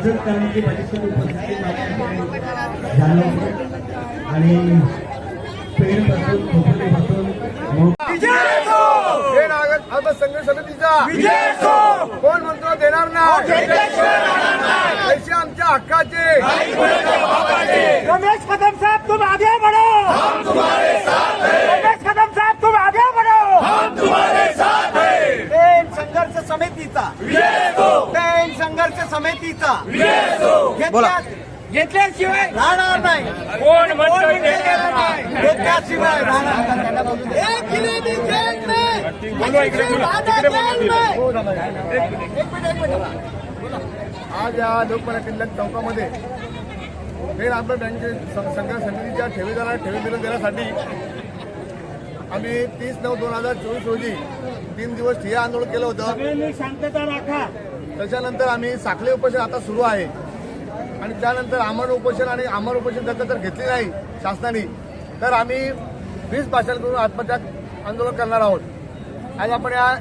मदत करण्याची परिस्थिती उपस्थिती माझ्याकडे झालं होतं. आणि पेडपासून खोपोलीपासून मोठ हे नागरिक आता संघर्ष समितीचा कोण म्हणतो देणार नाही? पैसे आमच्या हक्काचे. रमेश कदम साहब तुम आगे बढ़ो हम तुम्हारे साथ हैं. रमेश कदम साहब तुम आगे बढ़ो हम तुम्हारे साथ हैं. पेन संघर्ष समितीचा. पेन संघर्ष समितीचा. घेतल्या- घेतल्याशिवाय राहणार नाही. कोण म्हणतो घेतल्याशिवाय राहणार आज या लोकमान्य टिळक चौकामध्ये फेर आपल्या बँके संघर्ष समितीच्या ठेवीदाराला ठेवी दिलं देण्यासाठी आम्ही तीस नऊ दोन हजार चोवीस रोजी तीन दिवस ठिय्या आंदोलन केलं होतं. सगळ्यांनी शांतता राखा. त्याच्यानंतर आम्ही साखळी उपोषण आता सुरू आहे. आणि त्यानंतर आमरण उपोषण आणि आमरण उपोषण त्याचं जर घेतली नाही शासनाने. तर आम्ही वीज भाषण करून आत्महत्या आंदोलन करणार आहोत. आज आपण या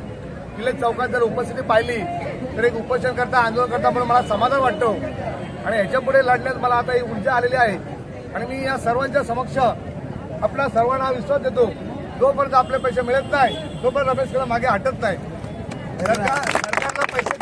किल्ले चौकात जर उपस्थिती पाहिली तर एक उपोषण करता आंदोलन करता म्हणून मला समाधान वाटतो. आणि ह्याच्यापुढे लढण्यात मला आता ही ऊर्जा आलेली आहे. आणि मी या सर्वांच्या समक्ष आपल्या सर्वांना विश्वास देतो. जोपर्यंत आपले पैसे मिळत नाही तोपर्यंत रमेश कदम मागे हटत नाही.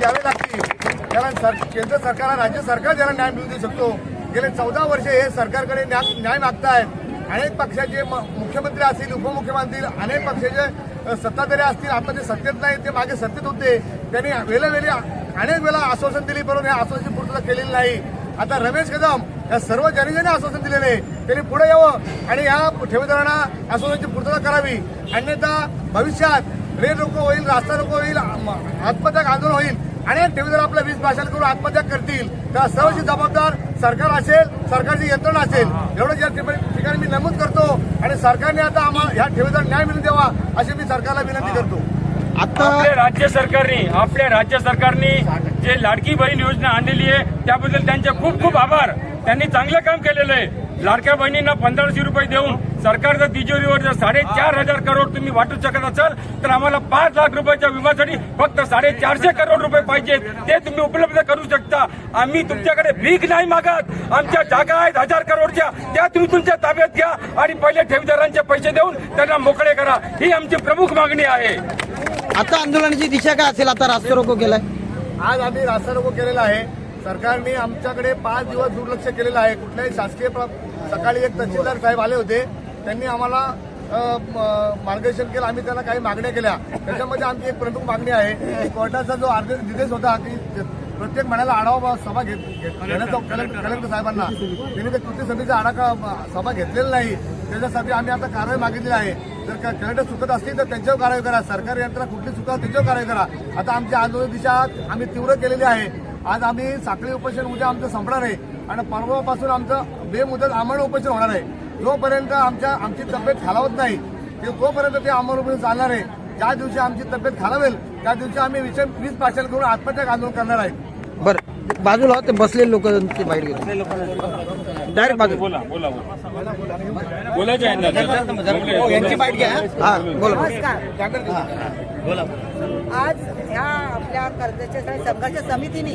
द्यावे लागतील. कारण सर केंद्र सरकार राज्य सरकार ज्याला न्याय मिळू देऊ शकतो. गेले चौदा वर्षे हे सरकारकडे न्याय न्याय मागतायत. अनेक पक्षाचे म- मुख्यमंत्री असतील उपमुख्यमंत्री अनेक पक्षाचे सत्ताधारी असतील आता ते सत्तेत नाही ते मागे सत्तेत होते. त्यांनी वेळोवेळी अनेक वेळा आश्वासन दिली परंतु या आश्वासन पूर्तता केलेली नाही. आता रमेश कदम या सर्व जनतेने आश्वासन दिलेले त्यांनी पुढे यावं आणि या ठेवीदारांना आश्वासनाची पूर्तता करावी. अन्यथा भविष्यात रेल रोको होईल रास्ता रोको होईल आम- आत्महत्या आंदोलन होईल अनेक ठेवीदार आपल्या वीज भाषण करून आत्महत्या करतील त्या सर्वची जबाबदार सरकार असेल सरकारची यंत्रणा असेल एवढं या ठिकाणी मी नमूद करतो आणि सरकारने आता आम्हाला ह्या ठेवीदार न्याय मिळून द्यावा अशी मी सरकारला विनंती करतो. आपल्या राज्य सरकारने आपल्या राज्य सरकारने जे लाडकी बहीण योजना आणलेली आहे त्याबद्दल त्यांचे खूप खूप आभार. त्यांनी चांगलं काम केलेलं आहे. लाडक्या बहिणींना पंधराशे रुपये देऊन सरकारच्या तिजोरीवर जर साडेचार हजार करोड तुम्ही वाटू शकत असाल तर आम्हाला पाच लाख रुपयाच्या विम्यासाठी फक्त साडेचारशे करोड रुपये पाहिजेत ते तुम्ही उपलब्ध करू शकता. आम्ही तुमच्याकडे भीक नाही मागत. आमच्या जागा आहेत हजार करोडच्या. त्या तुम्ही तुमच्या ताब्यात घ्या आणि पहिले ठेवीदारांचे पैसे देऊन त्यांना मोकळे करा. ही आमची प्रमुख मागणी आहे. आता आंदोलनाची दिशा काय असेल? आता रास्ता रोको केलाय. आज आम्ही रास्ता रोको केलेला आहे. सरकारने आमच्याकडे पाच दिवस दुर्लक्ष केलेलं आहे. कुठल्याही शासकीय प्र- सकाळी एक तहसीलदार साहेब आले होते. त्यांनी आम्हाला मार्गदर्शन केलं. आम्ही त्यांना काही मागण्या केल्या. त्याच्यामध्ये आमची एक प्रमुख मागणी आहे कोर्टाचा जो आदेश निर्देश होता की प्रत्येक महिन्याला आढावा सभा घेत घेण्याचा कलेक्टर साहेबांना. त्यांनी ते कृती समितीचा आढावा सभा घेतलेला नाही. त्याच्यासाठी आम्ही आता कारवाई मागितली आहे. जर का कलेक्टर चुकत असतील तर त्यांच्यावर कारवाई करा. सरकारी यंत्रणा कुठली चुका त्यांच्यावर कारवाई करा. आता आमची आंदोलन दिशा आम्ही तीव्र केलेली आहे. आज आम्ही साखळी उपोषण उद्या आमचं संपणार आहे. आणि परवापासून आमचं बेमुदत आमरण उपोषण होणार आहे. जोपर्यंत आमच्या आमची तब्येत खालावत नाही ते तोपर्यंत ते अंमलबजावणी चालणार आहे. ज्या दिवशी आमची तब्येत खालावेल त्या दिवशी आम्ही विषय वीज पाचन करून आत्महत्या आंदोलन करणार आहे. बरं. बाजूला ते बसलेले लोक ते बाहेर गेले. डायरेक्ट बाजू बोला बोला बोला. बोलायचं हा बोला नमस्कार. आज ह्या आपल्या कर्जाच्या संघर्ष समितीने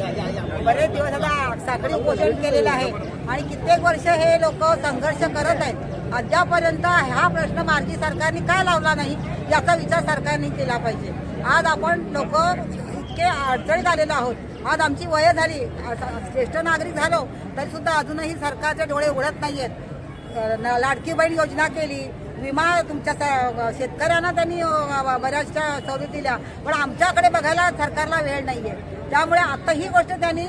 बरेच दिवस आता साखळी उपोषण केलेलं आहे. आणि कित्येक वर्ष हे लोक संघर्ष करत आहेत. अद्यापर्यंत हा प्रश्न मार्गी सरकारने काय लावला नाही याचा विचार सरकारने केला पाहिजे. आज आपण लोक इतके अडचणीत आलेलो आहोत. आज आमची वय झाली. ज्येष्ठ नागरिक झालो तरी सुद्धा अजूनही सरकारचे डोळे उघडत नाहीयेत. लाडकी बहीण योजना केली. विमा तुमच्या स- शेतकऱ्यांना त्यांनी बऱ्याचशा सवलती दिल्या. पण आमच्याकडे बघायला सरकारला वेळ नाहीये. त्यामुळे आता ही गोष्ट त्यांनी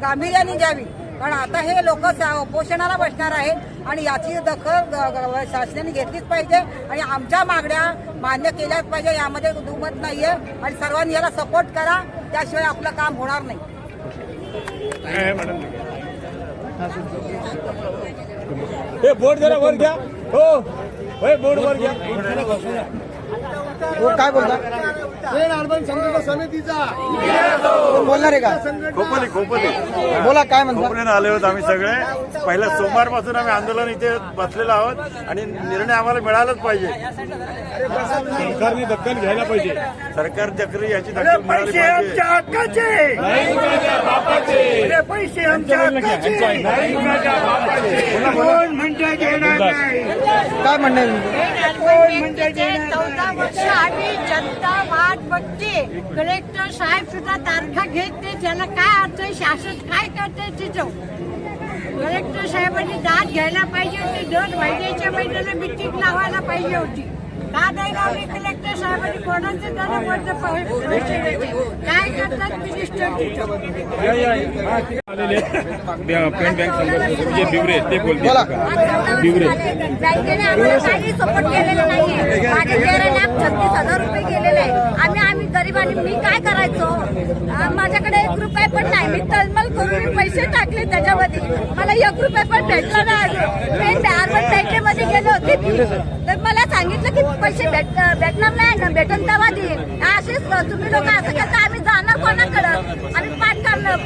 गांभीर्याने घ्यावी. कारण आता हे लोक उपोषणाला बसणार आहेत आणि याची दखल शासनाने घेतलीच पाहिजे आणि आमच्या मागण्या मान्य केल्याच पाहिजे यामध्ये दुमत नाहीये. आणि सर्वांनी याला सपोर्ट करा त्याशिवाय आपलं काम होणार नाही. हे बोर्ड जरा वर घ्या. हो. बोर्ड वर घ्या. काय बोलता? पेण अर्बन संघर्ष समितीचा. कोण बोलणार आहे का? खोपोली खोपोली. बोला काय म्हणता? खोपोलीनं आले आहोत आम्ही सगळे. पहिल्या सोमवारपासून आम्ही आंदोलन इथे बसलेलो आहोत आणि निर्णय आम्हाला मिळालाच पाहिजे. सरकारने दखल घ्यायला पाहिजे. सरकार चक्री याची दखल मिळाली पाहिजे. हक्काचे. पैसे आमच्या कोण घेणार नाही. काय म्हणणं आहे? तुमचं? म्हणजे चौदा वर्ष आम्ही जनता वाट बघते. कलेक्टर साहेब सुद्धा तारखा घेत. नाही त्याला काय अर्थ आहे? शासन काय करते तिथं? कलेक्टर साहेबांनी दाद घ्यायला पाहिजे होती. दर महिन्याच्या महिन्याला मिटिंग लावायला पाहिजे होती. कलेक्टर साहेबांनी कोणाचे? काय करतात बँक जे बिवरे ते बोलते बोला. बँकेने आम्हाला काही सपोर्ट केलेला नाहीये. माझे तेरा लाख छत्तीस हजार रुपये गेलेले आहे आम्ही आम्ही गरीबांनी मी काय करायचो? माझ्याकडे एक रुपये पण नाही. मी तळमळ करून पैसे टाकले त्याच्यामध्ये. मला एक रुपये पण भेटला नाही मी बँकेमध्ये गेले होते तर मला सांगितलं की पैसे भेट भेटणार नाही ना भेटून तेव्हा देईन असेच तुम्ही लोक असं करता आम्ही जाणार कोणाकडं? आम्ही पाठ करणार.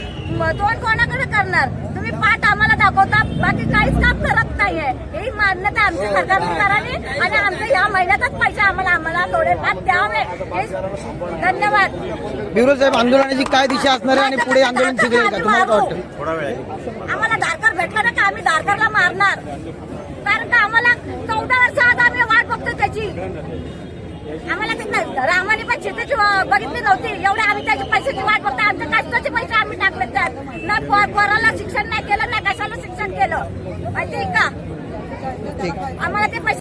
तोंड कोणाकडे करणार? तुम्ही पाठ आम्हाला दाखवता. बाकी काहीच काम करत नाहीये. ही मान्यता आमच्या सरकारने करावी आणि आमचे या महिन्यातच पैसे आम्हाला आम्हाला थोडेफार द्यावे. हेच धन्यवाद. बिवरे साहेब आंदोलनाची काय दिशा असणार आहे आणि पुढे आंदोलन थोडा. आम्हाला धारकर भेटला ना का? आम्ही धारकरला मारणार. कारण का आम्हाला चौदा वर्ष आज आम्ही वाट बघतो त्याची. आम्हाला ते रामाने पण शेतीची बघितली नव्हती. एवढे आम्ही त्याची पैशाची वाट बघतो आमच्या कष्टाचे पैसे आम्ही टाकले त्यात. ना पोराला शिक्षण नाही केलं ना कशाला शिक्षण केलं. माहिती आहे का? आम्हाला ते पैसे